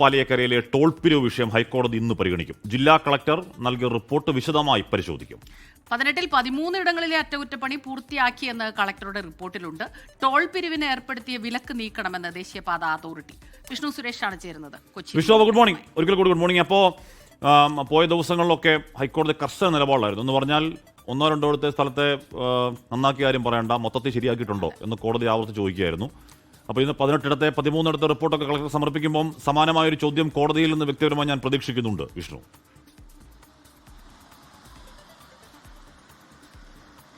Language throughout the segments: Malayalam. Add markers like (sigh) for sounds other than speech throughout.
പാലിയക്കരയിലെ ടോൾ പിരിവ് വിഷയം ഹൈക്കോടതി ഇന്ന് പരിഗണിക്കും. ജില്ലാ കളക്ടർ നൽകിയ റിപ്പോർട്ട് വിശദമായി പരിശോധിക്കും. പതിനെട്ടിൽ പതിമൂന്നിടങ്ങളിലെ അറ്റകുറ്റപ്പണി പൂർത്തിയാക്കിയെന്ന് കളക്ടറുടെ റിപ്പോർട്ടിലുണ്ട്. ടോൾ പിരിവിന് ഏർപ്പെടുത്തിയ വിലക്ക് നീക്കണമെന്ന് ദേശീയപാത അതോറിറ്റി. വിഷ്ണു സുരേഷാണ് ചേരുന്നത്. Kochi Vishnu good morning. ഒരിക്കൽ കൂടി ഗുഡ് മോർണിംഗ്. അപ്പോൾ പോയ ദിവസങ്ങളിലൊക്കെ ഹൈക്കോടതി കർശന നിലപാടായിരുന്നു എന്ന് പറഞ്ഞാൽ ഒന്നോ രണ്ടോ അടുത്ത സ്ഥലത്തെ നന്നാക്കിയ കാര്യം പറയണ്ട മൊത്തത്തിൽ ശരിയാക്കിയിട്ടുണ്ടോ എന്ന് കോടതി ആവർത്തി ചോദിക്കുകയായിരുന്നു. അപ്പോൾ ഇന്ന് പതിനെട്ടിടത്തെ പതിമൂന്നിടത്തെ റിപ്പോർട്ടൊക്കെ കളക്ടർ സമർപ്പിക്കുമ്പോൾ സമാനമായൊരു ചോദ്യം കോടതിയിൽ നിന്ന് വ്യക്തിപരമായി ഞാൻ പ്രതീക്ഷിക്കുന്നുണ്ട് വിഷ്ണു.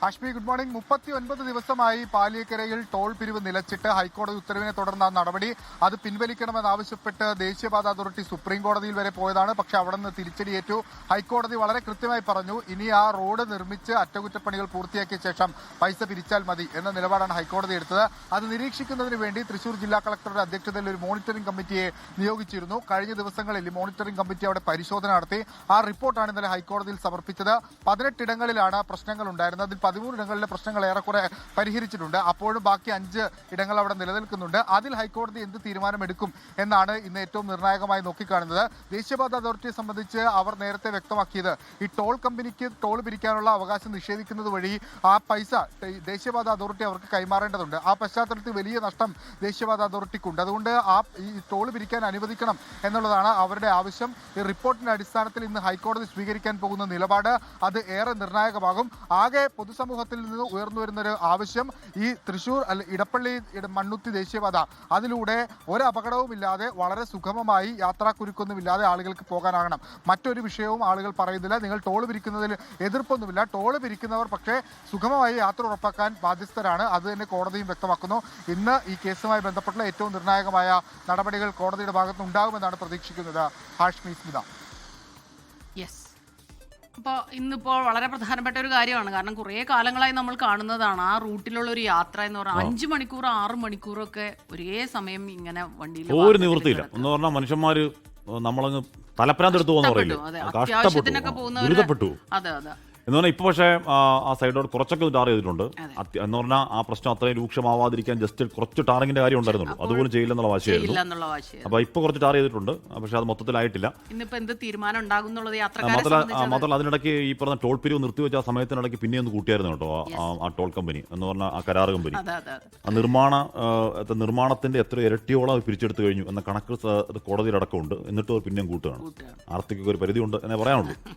Hashmi good morning. മുപ്പത്തി ഒൻപത് ദിവസമായി പാലിയക്കരയിൽ ടോൾ പിരിവ് നിലച്ചിട്ട് ഹൈക്കോടതി ഉത്തരവിനെ തുടർന്ന നടപടി അത് പിൻവലിക്കണമെന്നാവശ്യപ്പെട്ട് ദേശീയപാത അതോറിറ്റി സുപ്രീം കോടതിയിൽ വരെ പോയതാണ്. പക്ഷെ അവിടെ നിന്ന് തിരിച്ചടിയേറ്റു. ഹൈക്കോടതി വളരെ കൃത്യമായി പറഞ്ഞു ഇനി ആ റോഡ് നിർമ്മിച്ച് അറ്റകുറ്റപ്പണികൾ പൂർത്തിയാക്കിയ ശേഷം പൈസ പിരിച്ചാൽ മതി എന്ന നിലപാടാണ് ഹൈക്കോടതി എടുത്തത്. അത് നിരീക്ഷിക്കുന്നതിന് വേണ്ടി തൃശൂർ ജില്ലാ കളക്ടറുടെ അധ്യക്ഷതയിൽ ഒരു മോണിറ്ററിംഗ് കമ്മിറ്റിയെ നിയോഗിച്ചിരുന്നു. കഴിഞ്ഞ ദിവസങ്ങളിൽ മോണിറ്ററിംഗ് കമ്മിറ്റി അവിടെ പരിശോധന നടത്തി. ആ റിപ്പോർട്ടാണ് ഇന്നലെ ഹൈക്കോടതിയിൽ സമർപ്പിച്ചത്. പതിനെട്ടിടങ്ങളിലാണ് പ്രശ്നങ്ങൾ ഉണ്ടായിരുന്നത്. അതിൽ പതിമൂന്നിടങ്ങളിലെ പ്രശ്നങ്ങൾ ഏറെക്കുറെ പരിഹരിച്ചിട്ടുണ്ട്. അപ്പോഴും ബാക്കി അഞ്ച് ഇടങ്ങൾ അവിടെ നിലനിൽക്കുന്നുണ്ട്. അതിൽ ഹൈക്കോടതി എന്ത് തീരുമാനമെടുക്കും എന്നാണ് ഇന്ന് ഏറ്റവും നിർണായകമായി നോക്കിക്കാണുന്നത്. ദേശീയപാത അതോറിറ്റിയെ സംബന്ധിച്ച് അവർ നേരത്തെ വ്യക്തമാക്കിയത് ഈ ടോൾ കമ്പനിക്ക് ടോൾ പിരിക്കാനുള്ള അവകാശം നിഷേധിക്കുന്നത് വഴി ആ പൈസ ദേശീയപാത അതോറിറ്റി അവർക്ക് കൈമാറേണ്ടതുണ്ട്. ആ പശ്ചാത്തലത്തിൽ വലിയ നഷ്ടം ദേശീയപാത അതോറിറ്റിക്കുണ്ട്. അതുകൊണ്ട് ആ ഈ ടോൾ പിരിക്കാൻ അനുവദിക്കണം എന്നുള്ളതാണ് അവരുടെ ആവശ്യം. ഈ റിപ്പോർട്ടിന്റെ അടിസ്ഥാനത്തിൽ ഇന്ന് ഹൈക്കോടതി സ്വീകരിക്കാൻ പോകുന്ന നിലപാട് അത് ഏറെ നിർണായകമാകും. ആകെ പൊതുസമൂഹത്തിൽ നിന്ന് ഉയർന്നു വരുന്ന ഒരു ആവശ്യം ഈ തൃശൂർ അല്ല ഇടപ്പള്ളി മണ്ണുത്തി ദേശീയപാത. അതിലൂടെ ഒരു അപകടവുമില്ലാതെ വളരെ സുഗമമായി യാത്രാക്കുരുക്കൊന്നുമില്ലാതെ ആളുകൾക്ക് പോകാനാകണം. മറ്റൊരു വിഷയവും ആളുകൾ പറയുന്നില്ല. നിങ്ങൾ ടോൾ പിരിക്കുന്നതിൽ എതിർപ്പൊന്നുമില്ല. ടോൾ പിരിക്കുന്നവർ പക്ഷേ സുഗമമായി യാത്ര ഉറപ്പാക്കാൻ ബാധ്യസ്ഥരാണ്. അത് തന്നെ കോടതിയും വ്യക്തമാക്കുന്നു. ഇന്ന് ഈ കേസുമായി ബന്ധപ്പെട്ടുള്ള ഏറ്റവും നിർണായകമായ നടപടികൾ കോടതിയുടെ ഭാഗത്തുനിന്ന് ഉണ്ടാകുമെന്നാണ് പ്രതീക്ഷിക്കുന്നത്. ഹാഷ്മി സ്മിത. യെസ് അപ്പോൾ ഇന്നിപ്പോൾ വളരെ പ്രധാനപ്പെട്ട ഒരു കാര്യമാണ്. കാരണം കുറേ കാലങ്ങളായി നമ്മൾ കാണുന്നതാണ് ആ റൂട്ടിലുള്ള ഒരു യാത്ര എന്ന് പറഞ്ഞാൽ അഞ്ച് മണിക്കൂർ ആറ് മണിക്കൂറൊക്കെ ഒരേ സമയം ഇങ്ങനെ വണ്ടിയിൽ ഒരു നിവൃത്തിയില്ല. എന്ന് പറഞ്ഞാൽ മനുഷ്യന്മാര് നമ്മളങ്ങ് തലപ്രാന്തെടുത്ത് പോകുന്ന പറയില്ലേ? കഷ്ടപ്പെട്ടു. അത്യാവശ്യത്തിനൊക്കെ ആ, അതെ അതെ. എന്ന് പറഞ്ഞാൽ ഇപ്പൊ പക്ഷേ ആ, സൈഡോട് കുറച്ചൊക്കെ ടാർ ചെയ്തിട്ടുണ്ട്. എന്ന് പറഞ്ഞാൽ ആ പ്രശ്നം അത്രയും രൂക്ഷമാവാതിരിക്കാൻ ജസ്റ്റ് കുറച്ച് ടാറിങ്ങിന്റെ കാര്യം ഉണ്ടായിരുന്നുള്ളൂ. അതുപോലും ചെയ്യില്ലെന്നുള്ള വാശിയായിരുന്നു. അപ്പൊ ഇപ്പൊ കുറച്ച് ടാർ ചെയ്തിട്ടുണ്ട്. പക്ഷെ അത് മൊത്തത്തിലായിട്ടില്ല. മാത്രമല്ല അതിനിടയ്ക്ക് ഈ പറഞ്ഞ ടോൾ പിരിവ് നിർത്തിവെച്ച ആ സമയത്തിനിടയ്ക്ക് പിന്നെ ഒന്ന് കൂട്ടിയായിരുന്നു കേട്ടോ ആ- ടോൾ കമ്പനി എന്ന് പറഞ്ഞാൽ ആ കരാർ കമ്പനി. ആ നിർമ്മാണ നിർമ്മാണത്തിന്റെ എത്ര ഇരട്ടിയോളം അവർ പിരിച്ചെടുത്തു കഴിഞ്ഞു. എന്ന കണക്ക് കോടതിയിലടക്കമുണ്ട് എന്നിട്ട് അവർ പിന്നെയും കൂട്ടുകയാണ്. കൂട്ടുകയാണ്. ആർത്തിക്കൊക്കെ ഒരു പരിധിയുണ്ട് എന്നെ പറയാനുള്ളൂ. (laughs)